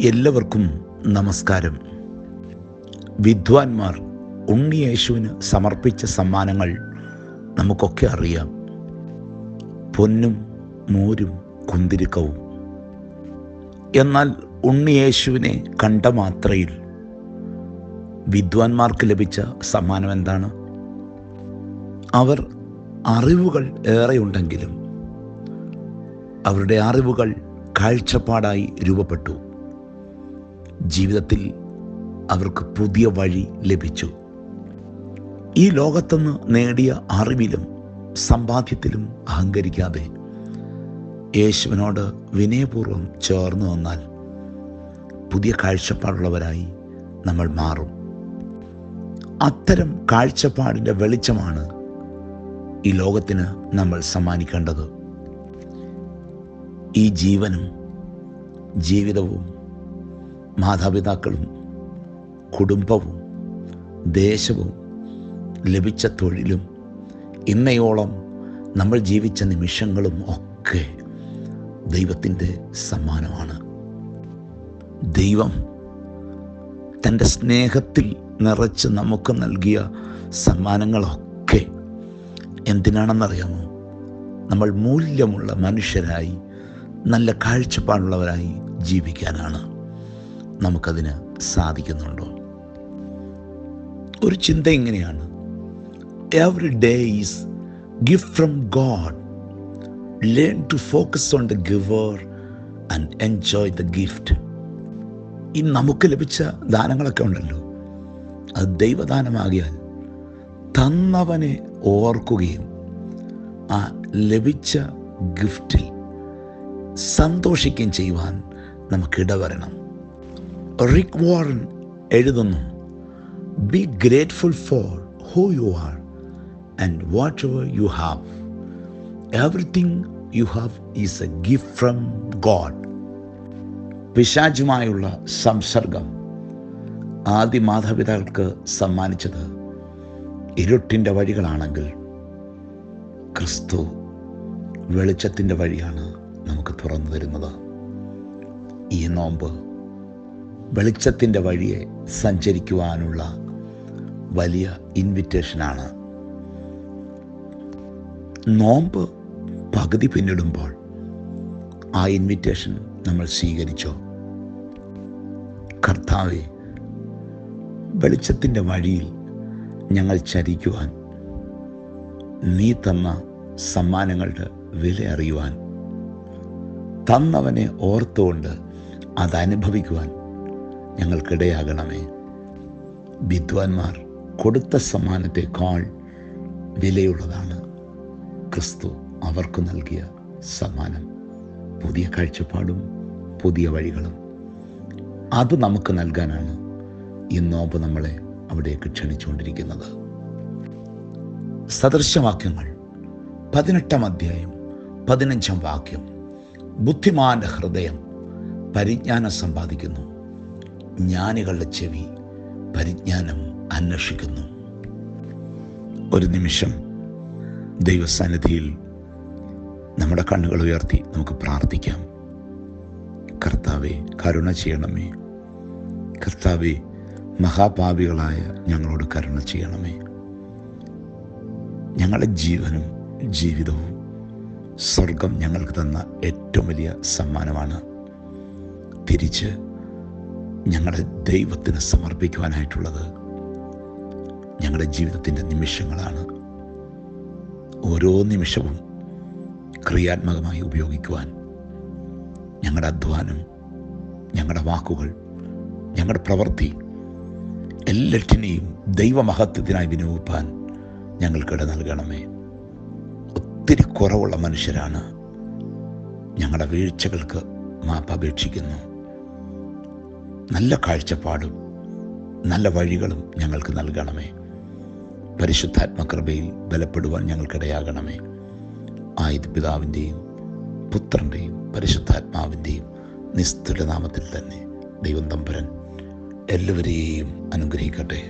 എല്ലാവർക്കും നമസ്കാരം. വിദ്വാൻമാർ ഉണ്ണിയേശുവിന് സമർപ്പിച്ച സമ്മാനങ്ങൾ നമുക്കൊക്കെ അറിയാം. പൊന്നും മോരും കുന്തിരിക്കവും. എന്നാൽ ഉണ്ണിയേശുവിനെ കണ്ട മാത്രയിൽ വിദ്വാൻമാർക്ക് ലഭിച്ച സമ്മാനം എന്താണ്? അവർ അറിവുകൾ ഏറെയുണ്ടെങ്കിലും അവരുടെ അറിവുകൾ കാഴ്ചപ്പാടായി രൂപപ്പെട്ടു. ജീവിതത്തിൽ അവർക്ക് പുതിയ വഴി ലഭിച്ചു. ഈ ലോകത്തുനിന്ന് നേടിയ അറിവിലും സമ്പാദ്യത്തിലും അഹങ്കരിക്കാതെ യേശുവിനോട് വിനയപൂർവം ചേർന്നു വന്നാൽ പുതിയ കാഴ്ചപ്പാടുള്ളവരായി നമ്മൾ മാറും. അത്തരം കാഴ്ചപ്പാടിന്റെ വെളിച്ചമാണ് ഈ ലോകത്തിന് നമ്മൾ സമ്മാനിക്കേണ്ടത്. ഈ ജീവനും ജീവിതവും മാതാപിതാക്കളും കുടുംബവും ദേശവും ലഭിച്ച തൊഴിലും ഇന്നയോളം നമ്മൾ ജീവിച്ച നിമിഷങ്ങളും ഒക്കെ ദൈവത്തിന്റെ സമ്മാനമാണ്. ദൈവം തന്റെ സ്നേഹത്തിൽ നിറച്ച് നമുക്ക് നൽകിയ സമ്മാനങ്ങളൊക്കെ എന്തിനാണെന്നറിയാമോ? നമ്മൾ മൂല്യമുള്ള മനുഷ്യരായി നല്ല കാഴ്ചപ്പാടുള്ളവരായി ജീവിക്കാനാണ്. നമുക്കതിന് സാധിക്കുന്നുണ്ടോ? ഒരു ചിന്ത ഇങ്ങനെയാണ്. Every day is gift from God learn to focus on the giver and enjoy the gift ഈ നമുക്ക് ലഭിച്ച ദാനങ്ങളൊക്കെ ഉണ്ടല്ലോ. അത് ദൈവദാനമാകിയാൽ തന്നവനെ ഓർക്കുകയും ആ ലഭിച്ച ഗിഫ്റ്റിൽ സന്തോഷിക്കുകയും ചെയ്യുവാൻ നമുക്കിടവരണം റിക് വാറൻ എഴുതുന്നു be grateful for who you are and whatever you have everything you have is a gift from God പിശാചുമായുള്ള സംസർഗം. ആദ്യ മാതാപിതാക്കൾക്ക് സമ്മാനിച്ചത് ഇരുട്ടിന്റെ വഴികളാണെങ്കിൽ. ക്രിസ്തു വെളിച്ചത്തിന്റെ വഴിയാണ് നമുക്ക് തുറന്നു തരുന്നത്. ഈ നോമ്പ് വെളിച്ചത്തിന്റെ വഴിയെ സഞ്ചരിക്കുവാനുള്ള വലിയ ഇൻവിറ്റേഷനാണ്. നോമ്പ് പകുതി പിന്നിടുമ്പോൾ ആ ഇൻവിറ്റേഷൻ നമ്മൾ സ്വീകരിച്ചോ? കർത്താവെ വെളിച്ചത്തിന്റെ വഴിയിൽ ഞങ്ങൾ ചരിക്കുവാൻ നീ തന്ന സമ്മാനങ്ങളുടെ വില അറിയുവാൻ തന്നവനെ ഓർത്തുകൊണ്ട് അതനുഭവിക്കുവാൻ ഞങ്ങൾക്കിടയാകണമേ. വിദ്വാൻമാർ കൊടുത്ത സമ്മാനത്തെക്കാൾ വിലയുള്ളതാണ് ക്രിസ്തു അവർക്ക് നൽകിയ സമ്മാനം. പുതിയ കാഴ്ചപ്പാടും പുതിയ വഴികളും. അത് നമുക്ക് നൽകാനാണ് ഈ നോമ്പ് നമ്മളെ അവിടേക്ക് ക്ഷണിച്ചുകൊണ്ടിരിക്കുന്നത്. സദൃശവാക്യങ്ങൾ പതിനെട്ടാം അധ്യായം പതിനഞ്ചാം വാക്യം. ബുദ്ധിമാന്റെ ഹൃദയം പരിജ്ഞാനം സമ്പാദിക്കുന്നു. ജ്ഞാനികളുടെ ചെവി പരിജ്ഞാനം അന്വേഷിക്കുന്നു. ഒരു നിമിഷം ദൈവസന്നിധിയിൽ നമ്മുടെ കണ്ണുകൾ ഉയർത്തി നമുക്ക് പ്രാർത്ഥിക്കാം. കർത്താവെ കരുണ ചെയ്യണമേ. കർത്താവെ മഹാപാപികളായ ഞങ്ങളോട് കരുണ ചെയ്യണമേ. ഞങ്ങളുടെ ജീവനും ജീവിതവും സ്വർഗം ഞങ്ങൾക്ക് തന്ന ഏറ്റവും വലിയ സമ്മാനമാണ്. തിരിച്ച് ഞങ്ങളുടെ ദൈവത്തിന് സമർപ്പിക്കുവാനായിട്ടുള്ളത് ഞങ്ങളുടെ ജീവിതത്തിന്റെ നിമിഷങ്ങളാണ്. ഓരോ നിമിഷവും ക്രിയാത്മകമായി ഉപയോഗിക്കുവാൻ ഞങ്ങളുടെ അധ്വാനം ഞങ്ങളുടെ വാക്കുകൾ ഞങ്ങളുടെ പ്രവൃത്തി എല്ലാറ്റിനെയും ദൈവമഹത്വത്തിനായി വിനിയോഗിപ്പാൻ ഞങ്ങൾക്കിട നൽകണമേ. ഒത്തിരി കുറവുള്ള മനുഷ്യരാണ് ഞങ്ങളുടെ വീഴ്ചകൾക്ക് മാപ്പ് അപേക്ഷിക്കുന്നു. നല്ല കാഴ്ചപ്പാടും നല്ല വഴികളും ഞങ്ങൾക്ക് നൽകണമേ. പരിശുദ്ധാത്മകൃപയിൽ ബലപ്പെടുവാൻ ഞങ്ങൾക്കിടയാകണമേ. ആയത് പിതാവിന്റെയും പുത്രന്റെയും പരിശുദ്ധാത്മാവിന്റെയും നിസ്തുല നാമത്തിൽ തന്നെ ദൈവം തമ്പുരൻ എല്ലാവരെയും അനുഗ്രഹിക്കട്ടെ.